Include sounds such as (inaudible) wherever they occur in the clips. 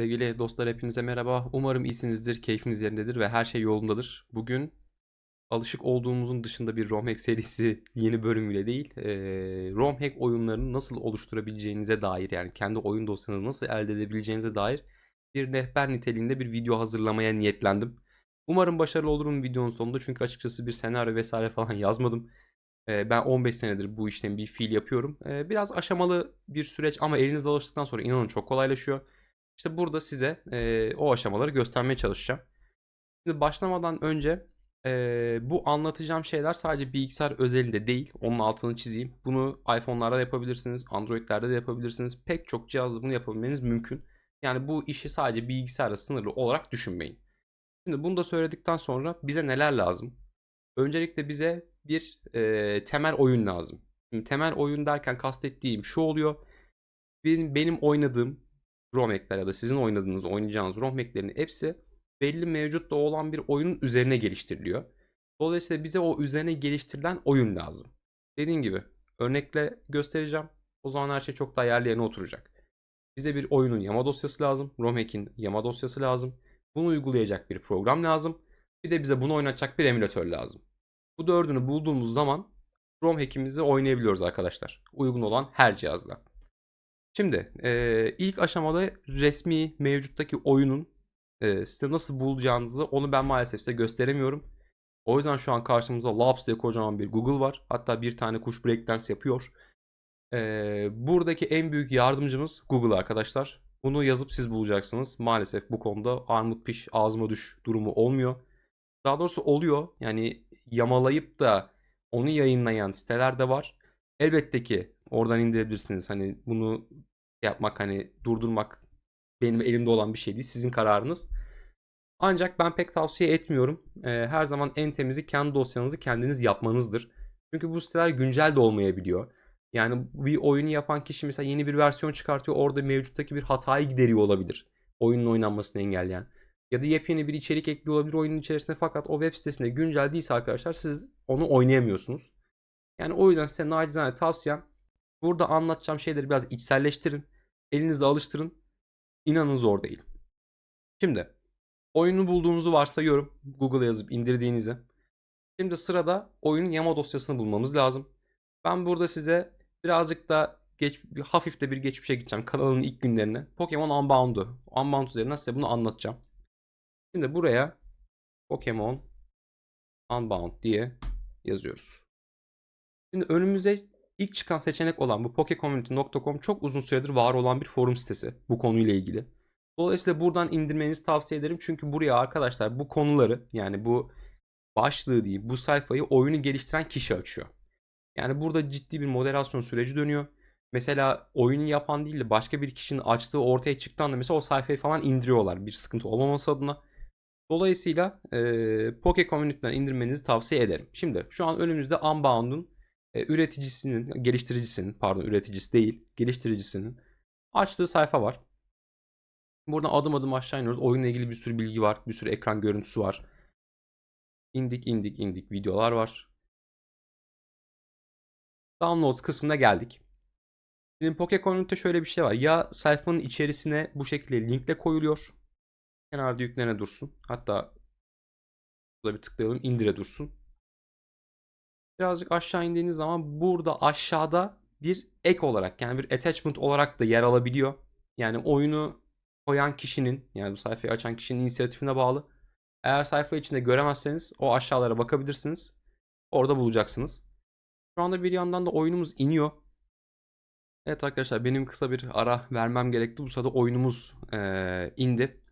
Sevgili dostlar hepinize merhaba. Umarım iyisinizdir, keyfiniz yerindedir ve her şey yolundadır. Bugün alışık olduğumuzun dışında bir ROM serisi (laughs) yeni bölümüyle değil, eee ROM hack oyunlarını nasıl oluşturabileceğinize dair yani kendi oyun dosyanızı nasıl elde edebileceğinize dair bir rehber niteliğinde bir video hazırlamaya niyetlendim. Umarım başarılı olurum videonun sonunda çünkü açıkçası bir senaryo vesaire (laughs) falan yazmadım. Ben 15 senedir bu işlemi bir fiil yapıyorum. Biraz aşamalı bir süreç ama elinizde alıştıktan sonra inanın çok kolaylaşıyor. İşte burada size eee, o aşamaları göstermeye çalışacağım. Şimdi başlamadan önce eee, bu anlatacağım şeyler sadece bilgisayar özelinde değil. Onun altını çizeyim. Bunu iPhone'larda da yapabilirsiniz, Android'lerde de yapabilirsiniz. Pek çok cihazda bunu yapabilmeniz mümkün. Yani bu işi sadece bilgisayarla sınırlı olarak düşünmeyin. Şimdi bunu da söyledikten sonra bize neler lazım? Öncelikle bize bir eee, temel oyun lazım. Şimdi temel oyun derken kastettiğim şu oluyor. Benim, benim oynadığım ROM hack'ler ya da sizin oynadığınız, oynayacağınız ROM hack'lerin hepsi belli mevcutta olan bir oyunun üzerine geliştiriliyor. Dolayısıyla bize o üzerine geliştirilen oyun lazım. Dediğim gibi örnekle göstereceğim. O zaman her şey çok daha yerli yerine oturacak. Bize bir oyunun yama dosyası lazım. ROM hack'in yama dosyası lazım. Bunu uygulayacak bir program lazım. Bir de bize bunu oynatacak bir emülatör lazım. Bu dördünü bulduğumuz zaman ROM hack'imizi oynayabiliyoruz arkadaşlar. Uygun olan her cihazla. Şimdi eee, ilk aşamada resmi mevcuttaki oyunun eee, size nasıl bulacağınızı onu ben maalesef size gösteremiyorum. O yüzden şu an karşımızda Labs diye kocaman bir Google var. Hatta bir tane kuş breakdance yapıyor. Eee, buradaki en büyük yardımcımız Google arkadaşlar. Bunu yazıp siz bulacaksınız. Maalesef bu konuda armut piş ağzıma düş durumu olmuyor. Daha doğrusu oluyor. Yani yamalayıp da onu yayınlayan siteler de var. Elbette ki oradan indirebilirsiniz. Hani bunu yapmak hani durdurmak benim elimde olan bir şey değil. Sizin kararınız. Ancak ben pek tavsiye etmiyorum. Her zaman en temizi kendi dosyanızı kendiniz yapmanızdır. Çünkü bu siteler güncel de olmayabiliyor. Yani bir oyunu yapan kişi mesela yeni bir versiyon çıkartıyor. Orada mevcuttaki bir hatayı gideriyor olabilir. Oyunun oynanmasını engelleyen. Ya da yepyeni bir içerik ekliyor olabilir oyunun içerisinde fakat o web sitesinde güncel değilse arkadaşlar siz onu oynayamıyorsunuz. Yani o yüzden size nacizane tavsiyem burada anlatacağım şeyleri biraz içselleştirin. Elinize alıştırın. İnanın zor değil. Şimdi oyunu bulduğunuzu varsayıyorum. Google'a yazıp indirdiğinizi. Şimdi sırada oyunun yama dosyasını bulmamız lazım. Ben burada size birazcık da geç, hafif de bir geçmişe gideceğim. Kanalın ilk günlerine. Pokemon Unbound'u. Unbound üzerinden size bunu anlatacağım. Şimdi buraya Pokemon Unbound diye yazıyoruz. Şimdi önümüze ilk çıkan seçenek olan bu pokecommunity.com çok uzun süredir var olan bir forum sitesi bu konuyla ilgili. Dolayısıyla buradan indirmenizi tavsiye ederim. Çünkü buraya arkadaşlar bu konuları yani bu başlığı değil bu sayfayı oyunu geliştiren kişi açıyor. Yani burada ciddi bir moderasyon süreci dönüyor. Mesela oyunu yapan değil de başka bir kişinin açtığı ortaya çıktığında mesela o sayfayı falan indiriyorlar bir sıkıntı olmaması adına. Dolayısıyla e, Poke Community'den indirmenizi tavsiye ederim. Şimdi şu an önümüzde Unbound'un e, üreticisinin, geliştiricisinin, pardon üreticisi değil, geliştiricisinin açtığı sayfa var. Buradan adım adım aşağı iniyoruz. Oyunla ilgili bir sürü bilgi var. Bir sürü ekran görüntüsü var. İndik indik indik videolar var. Downloads kısmına geldik. Şimdi Poke Community'de şöyle bir şey var. Ya sayfanın içerisine bu şekilde linkle koyuluyor. Kenarda yüklerine dursun. Hatta burada bir tıklayalım indire dursun. Birazcık aşağı indiğiniz zaman burada aşağıda bir ek olarak yani bir attachment olarak da yer alabiliyor. Yani oyunu koyan kişinin yani bu sayfayı açan kişinin inisiyatifine bağlı. Eğer sayfa içinde göremezseniz o aşağılara bakabilirsiniz. Orada bulacaksınız. Şu anda bir yandan da oyunumuz iniyor. Evet arkadaşlar benim kısa bir ara vermem gerekti. Bu sırada oyunumuz eee, indi.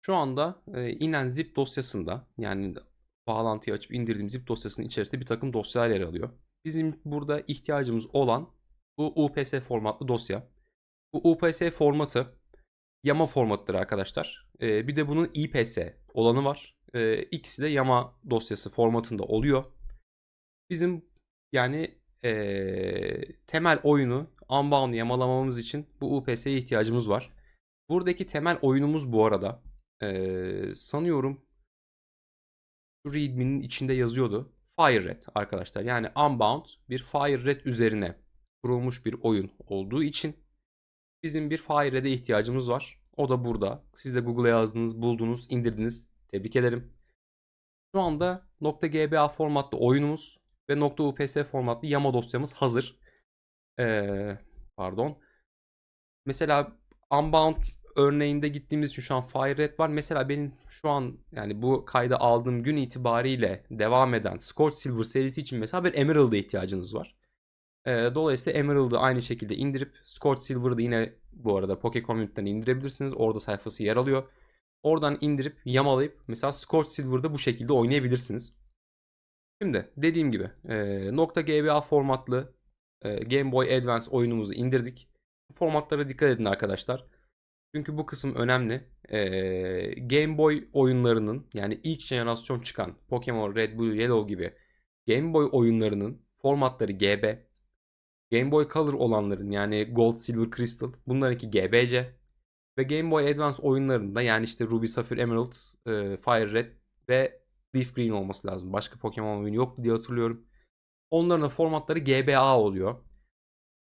Şu anda e, inen zip dosyasında yani bağlantıyı açıp indirdiğim zip dosyasının içerisinde bir takım dosyalar yer alıyor. Bizim burada ihtiyacımız olan bu UPS formatlı dosya. Bu UPS formatı yama formatıdır arkadaşlar. E, bir de bunun IPS olanı var. E, ikisi de yama dosyası formatında oluyor. Bizim yani e, temel oyunu Unbound'u yamalamamız için bu UPS'ye ihtiyacımız var. Buradaki temel oyunumuz bu arada ee, sanıyorum readme'nin içinde yazıyordu. Fire Red arkadaşlar. Yani Unbound bir Fire Red üzerine kurulmuş bir oyun olduğu için bizim bir Fire Red'e ihtiyacımız var. O da burada. Siz de Google'a yazdınız, buldunuz, indirdiniz. Tebrik ederim. Şu anda .gba formatlı oyunumuz ve .ups formatlı yama dosyamız hazır. Ee, pardon. Mesela Unbound örneğinde gittiğimiz için şu an FireRed var. Mesela benim şu an yani bu kayda aldığım gün itibariyle devam eden Scorch Silver serisi için mesela bir Emerald'a ihtiyacınız var. Ee, dolayısıyla Emerald'ı aynı şekilde indirip Scorch Silver'ı da yine bu arada Poke Community'den indirebilirsiniz. Orada sayfası yer alıyor. Oradan indirip yamalayıp mesela Scorch Silver'da bu şekilde oynayabilirsiniz. Şimdi dediğim gibi e, .gba formatlı e, Game Boy Advance oyunumuzu indirdik. Formatlara dikkat edin arkadaşlar. Çünkü bu kısım önemli. Ee, Game Boy oyunlarının yani ilk jenerasyon çıkan Pokemon Red, Blue, Yellow gibi Game Boy oyunlarının formatları GB. Game Boy Color olanların yani Gold, Silver, Crystal bunlarınki GBC. Ve Game Boy Advance oyunlarında yani işte Ruby, Sapphire, Emerald, e, Fire Red ve Leaf Green olması lazım. Başka Pokemon oyunu yoktu diye hatırlıyorum. Onların da formatları GBA oluyor.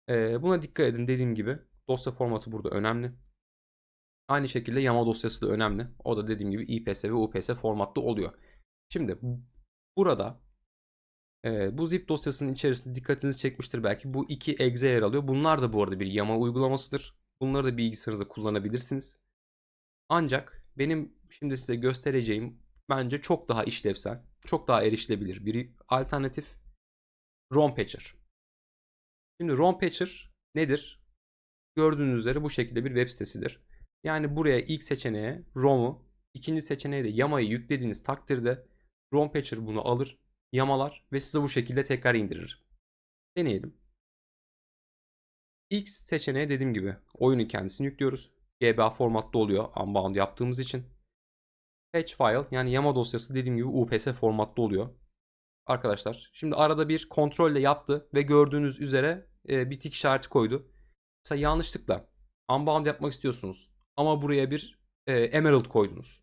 Ee, buna dikkat edin dediğim gibi. Dosya formatı burada önemli. Aynı şekilde yama dosyası da önemli. O da dediğim gibi IPS ve UPS formatlı oluyor. Şimdi burada e, bu zip dosyasının içerisinde dikkatinizi çekmiştir belki. Bu iki exe yer alıyor. Bunlar da bu arada bir yama uygulamasıdır. Bunları da bilgisayarınızda kullanabilirsiniz. Ancak benim şimdi size göstereceğim bence çok daha işlevsel, çok daha erişilebilir bir alternatif ROM Patcher. Şimdi ROM Patcher nedir? Gördüğünüz üzere bu şekilde bir web sitesidir. Yani buraya ilk seçeneğe ROM'u, ikinci seçeneğe de yamayı yüklediğiniz takdirde ROM Patcher bunu alır, yamalar ve size bu şekilde tekrar indirir. Deneyelim. İlk seçeneğe dediğim gibi oyunun kendisini yüklüyoruz. GBA formatta oluyor unbound yaptığımız için. Patch file yani yama dosyası dediğim gibi UPS formatta oluyor. Arkadaşlar şimdi arada bir kontrolle yaptı ve gördüğünüz üzere e, bir tik işareti koydu. Mesela yanlışlıkla unbound yapmak istiyorsunuz ama buraya bir e, emerald koydunuz.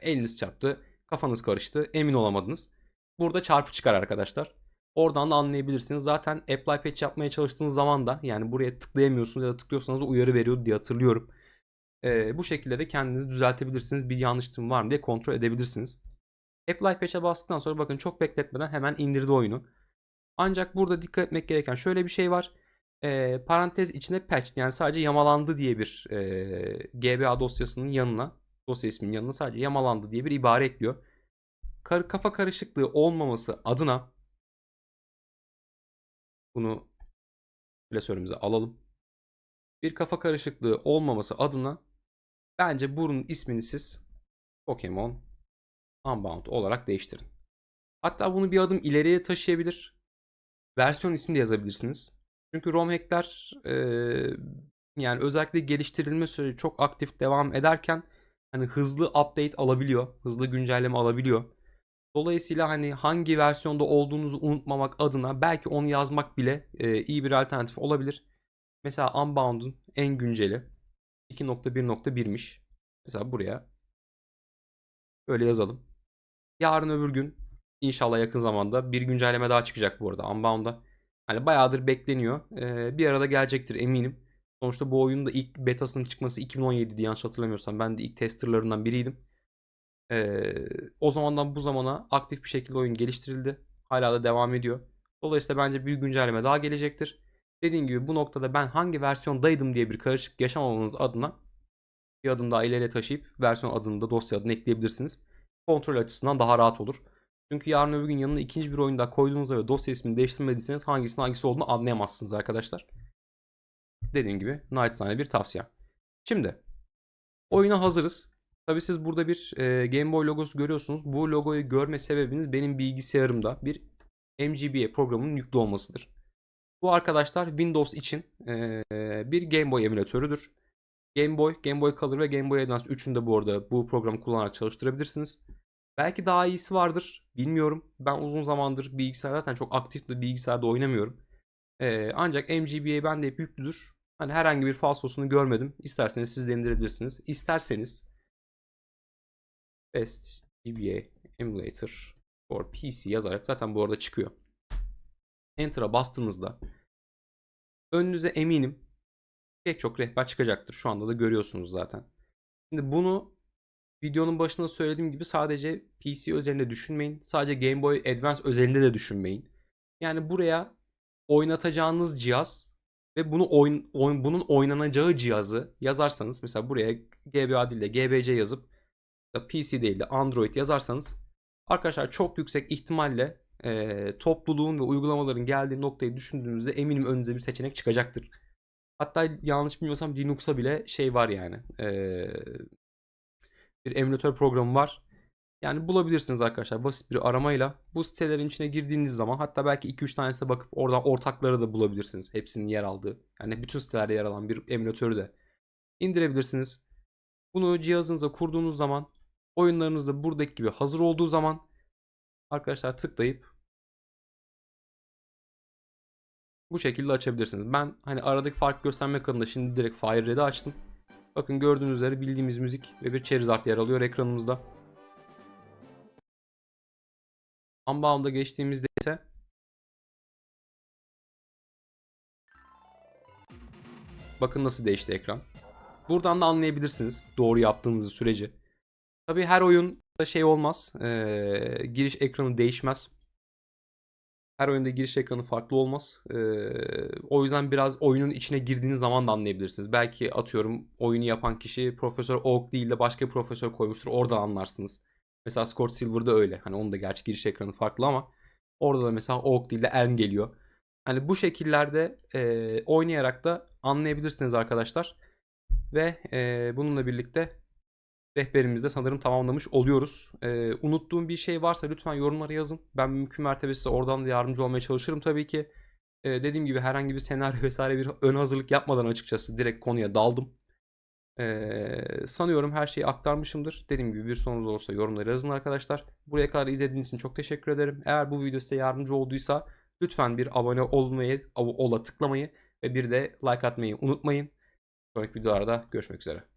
Eliniz çarptı, kafanız karıştı, emin olamadınız. Burada çarpı çıkar arkadaşlar. Oradan da anlayabilirsiniz. Zaten apply patch yapmaya çalıştığınız zaman da yani buraya tıklayamıyorsunuz ya da tıklıyorsanız da uyarı veriyordu diye hatırlıyorum. Ee, bu şekilde de kendinizi düzeltebilirsiniz. Bir yanlışlığım var mı diye kontrol edebilirsiniz. Apply patch'e bastıktan sonra bakın çok bekletmeden hemen indirdi oyunu. Ancak burada dikkat etmek gereken şöyle bir şey var. Ee, parantez içine patch yani sadece yamalandı diye bir e, GBA dosyasının yanına dosya isminin yanına sadece yamalandı diye bir ibare ekliyor. Kar, kafa karışıklığı olmaması adına bunu klasörümüze alalım. Bir kafa karışıklığı olmaması adına bence bunun ismini siz Pokemon Unbound olarak değiştirin. Hatta bunu bir adım ileriye taşıyabilir. Versiyon ismi de yazabilirsiniz. Çünkü ROM hackler e, yani özellikle geliştirilme süreci çok aktif devam ederken hani hızlı update alabiliyor. Hızlı güncelleme alabiliyor. Dolayısıyla hani hangi versiyonda olduğunuzu unutmamak adına belki onu yazmak bile e, iyi bir alternatif olabilir. Mesela Unbound'un en günceli 2.1.1'miş. Mesela buraya böyle yazalım. Yarın öbür gün inşallah yakın zamanda bir güncelleme daha çıkacak bu arada Unbound'a. Hani bayağıdır bekleniyor. Ee, bir arada gelecektir eminim. Sonuçta bu oyunun da ilk betasının çıkması 2017'di yanlış hatırlamıyorsam. Ben de ilk testerlarından biriydim. Ee, o zamandan bu zamana aktif bir şekilde oyun geliştirildi. Hala da devam ediyor. Dolayısıyla bence bir güncelleme daha gelecektir. Dediğim gibi bu noktada ben hangi versiyondaydım diye bir karışık yaşamamanız adına bir adım daha ileriye taşıyıp versiyon adını da dosya adını ekleyebilirsiniz. Kontrol açısından daha rahat olur. Çünkü yarın öbür gün yanına ikinci bir oyun daha koyduğunuzda ve dosya ismini değiştirmediyseniz hangisinin hangisi olduğunu anlayamazsınız arkadaşlar. Dediğim gibi naçizane bir tavsiye. Şimdi oyuna hazırız. Tabi siz burada bir e, Game Boy logosu görüyorsunuz. Bu logoyu görme sebebiniz benim bilgisayarımda bir MGBA programının yüklü olmasıdır. Bu arkadaşlar Windows için e, bir Game Boy emülatörüdür. Game Boy, Game Boy Color ve Game Boy Advance üçünü de bu arada bu programı kullanarak çalıştırabilirsiniz. Belki daha iyisi vardır. Bilmiyorum. Ben uzun zamandır bilgisayar zaten çok aktif bir bilgisayarda oynamıyorum. Ee, ancak MGBA bende hep yüklüdür. Hani herhangi bir falsosunu görmedim. İsterseniz siz de indirebilirsiniz. İsterseniz Best GBA Emulator for PC yazarak zaten bu arada çıkıyor. Enter'a bastığınızda önünüze eminim pek çok rehber çıkacaktır. Şu anda da görüyorsunuz zaten. Şimdi bunu videonun başında söylediğim gibi sadece PC özelinde düşünmeyin. Sadece Game Boy Advance özelinde de düşünmeyin. Yani buraya oynatacağınız cihaz ve bunu oyun, oyun bunun oynanacağı cihazı yazarsanız mesela buraya GBA değil de GBC yazıp ya PC değil de Android yazarsanız arkadaşlar çok yüksek ihtimalle e, topluluğun ve uygulamaların geldiği noktayı düşündüğünüzde eminim önünüze bir seçenek çıkacaktır. Hatta yanlış bilmiyorsam Linux'a bile şey var yani. e, bir emülatör programı var. Yani bulabilirsiniz arkadaşlar basit bir aramayla. Bu sitelerin içine girdiğiniz zaman hatta belki 2-3 tanesine bakıp oradan ortakları da bulabilirsiniz. Hepsinin yer aldığı. Yani bütün sitelerde yer alan bir emülatörü de indirebilirsiniz. Bunu cihazınıza kurduğunuz zaman oyunlarınız da buradaki gibi hazır olduğu zaman arkadaşlar tıklayıp bu şekilde açabilirsiniz. Ben hani aradaki fark göstermek adına şimdi direkt Fire Red'i açtım. Bakın gördüğünüz üzere bildiğimiz müzik ve bir Charizard yer alıyor ekranımızda. Unbound'a geçtiğimizde ise bakın nasıl değişti ekran. Buradan da anlayabilirsiniz doğru yaptığınızı süreci. Tabii her oyunda şey olmaz. ee, giriş ekranı değişmez. Her oyunda giriş ekranı farklı olmaz. Ee, o yüzden biraz oyunun içine girdiğiniz zaman da anlayabilirsiniz. Belki atıyorum oyunu yapan kişi Profesör Oak değil de başka bir profesör koymuştur. Oradan anlarsınız. Mesela Scott Silver'da öyle. Hani onun da gerçi giriş ekranı farklı ama orada da mesela Oak değil de Elm geliyor. Hani bu şekillerde e, oynayarak da anlayabilirsiniz arkadaşlar. Ve e, bununla birlikte rehberimizde sanırım tamamlamış oluyoruz. Ee, unuttuğum bir şey varsa lütfen yorumlara yazın. Ben mümkün mertebe size oradan da yardımcı olmaya çalışırım tabii ki. Ee, dediğim gibi herhangi bir senaryo (laughs) vesaire bir ön hazırlık yapmadan açıkçası direkt konuya daldım. Ee, sanıyorum her şeyi aktarmışımdır. Dediğim gibi bir sorunuz olursa yorumlara yazın arkadaşlar. Buraya kadar izlediğiniz için çok teşekkür ederim. Eğer bu video size yardımcı olduysa lütfen bir abone olmayı, ola tıklamayı ve bir de like atmayı unutmayın. Sonraki videolarda görüşmek üzere.